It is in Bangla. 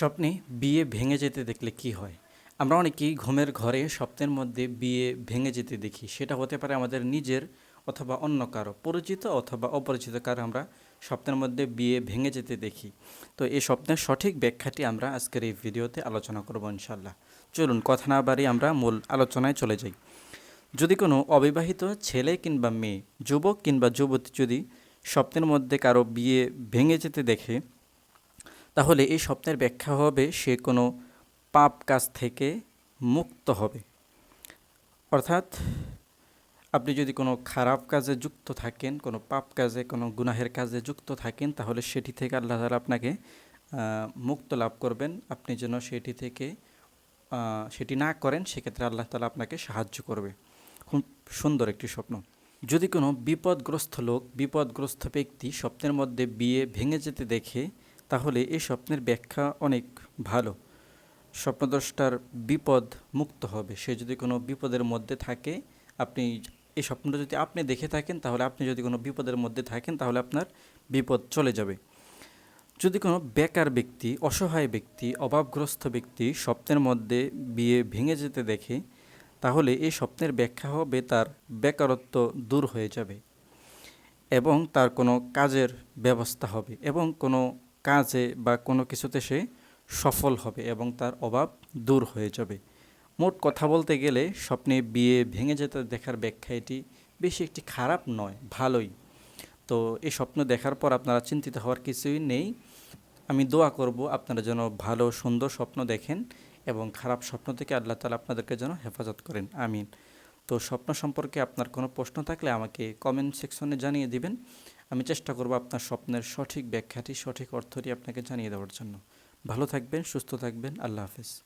স্বপ্নে বিয়ে ভেঙে যেতে দেখলে কি হয়? আমরা অনেকেই ঘুমের ঘরে স্বপ্নের মধ্যে বিয়ে ভেঙে যেতে দেখি। সেটা হতে পারে আমাদের নিজের অথবা অন্য কারও, পরিচিত অথবা অপরিচিত কারও আমরা স্বপ্নের মধ্যে বিয়ে ভেঙে যেতে দেখি। তো এই স্বপ্নের সঠিক ব্যাখ্যাটি আমরা আজকের এই ভিডিওতে আলোচনা করব ইনশাল্লাহ চলুন কথা না বাড়ি আমরা মূল আলোচনায় চলে যাই। যদি কোনো অবিবাহিত ছেলে কিংবা মেয়ে, যুবক কিংবা যুবতী যদি স্বপ্নের মধ্যে কারও বিয়ে ভেঙে যেতে দেখে তাহলে এই স্বপ্নের ব্যাখ্যা হবে, সে কোনো পাপ কাজ থেকে মুক্ত হবে। অর্থাৎ আপনি যদি কোনো খারাপ কাজে যুক্ত থাকেন, কোনো পাপ কাজে, কোনো গুনাহের কাজে যুক্ত থাকেন, তাহলে সেটি থেকে আল্লাহ তালা আপনাকে মুক্ত লাভ করবেন। আপনি যেন সেটি থেকে সেটি না করেন, সেক্ষেত্রে আল্লাহ তালা আপনাকে সাহায্য করবে। খুব সুন্দর একটি স্বপ্ন। যদি কোনো বিপদগ্রস্ত লোক, বিপদগ্রস্ত ব্যক্তি স্বপ্নের মধ্যে বিয়ে ভেঙে যেতে দেখে তাহলে এই স্বপ্নের ব্যাখ্যা অনেক ভালো। স্বপ্নদ্রষ্টার বিপদ মুক্ত হবে। সে যদি কোনো বিপদের মধ্যে থাকে, আপনি এই স্বপ্নটা যদি আপনি দেখে থাকেন, তাহলে আপনি যদি কোনো বিপদের মধ্যে থাকেন, তাহলে আপনার বিপদ চলে যাবে। যদি কোনো বেকার ব্যক্তি, অসহায় ব্যক্তি, অভাবগ্রস্ত ব্যক্তি স্বপ্নের মধ্যে বিয়ে ভেঙে যেতে দেখে, তাহলে এই স্বপ্নের ব্যাখ্যা হবে তার বেকারত্ব দূর হয়ে যাবে এবং তার কোনো কাজের ব্যবস্থা হবে এবং কোনো কাজে বা কোনো কিছুতে সে সফল হবে এবং তার অভাব দূর হয়ে যাবে। মোট কথা বলতে গেলে স্বপ্নে বিয়ে ভেঙে যেতে দেখার ব্যাখ্যা এটি বেশি একটি খারাপ নয়, ভালোই। তো এই স্বপ্ন দেখার পর আপনারা চিন্তিত হওয়ার কিছুই নেই। আমি দোয়া করব আপনারা যেন ভালো, সুন্দর স্বপ্ন দেখেন এবং খারাপ স্বপ্ন থেকে আল্লাহ তালা আপনাদেরকে যেন হেফাজত করেন। আমিন। তো স্বপ্ন সম্পর্কে আপনার কোনো প্রশ্ন থাকলে আমাকে কমেন্ট সেকশনে জানিয়ে দিবেন। আমি চেষ্টা করব আপনার স্বপ্নের সঠিক ব্যাখ্যাটি, সঠিক অর্থটি আপনাকে জানিয়ে দেওয়ার জন্য। ভালো থাকবেন, সুস্থ থাকবেন। আল্লাহ হাফেজ।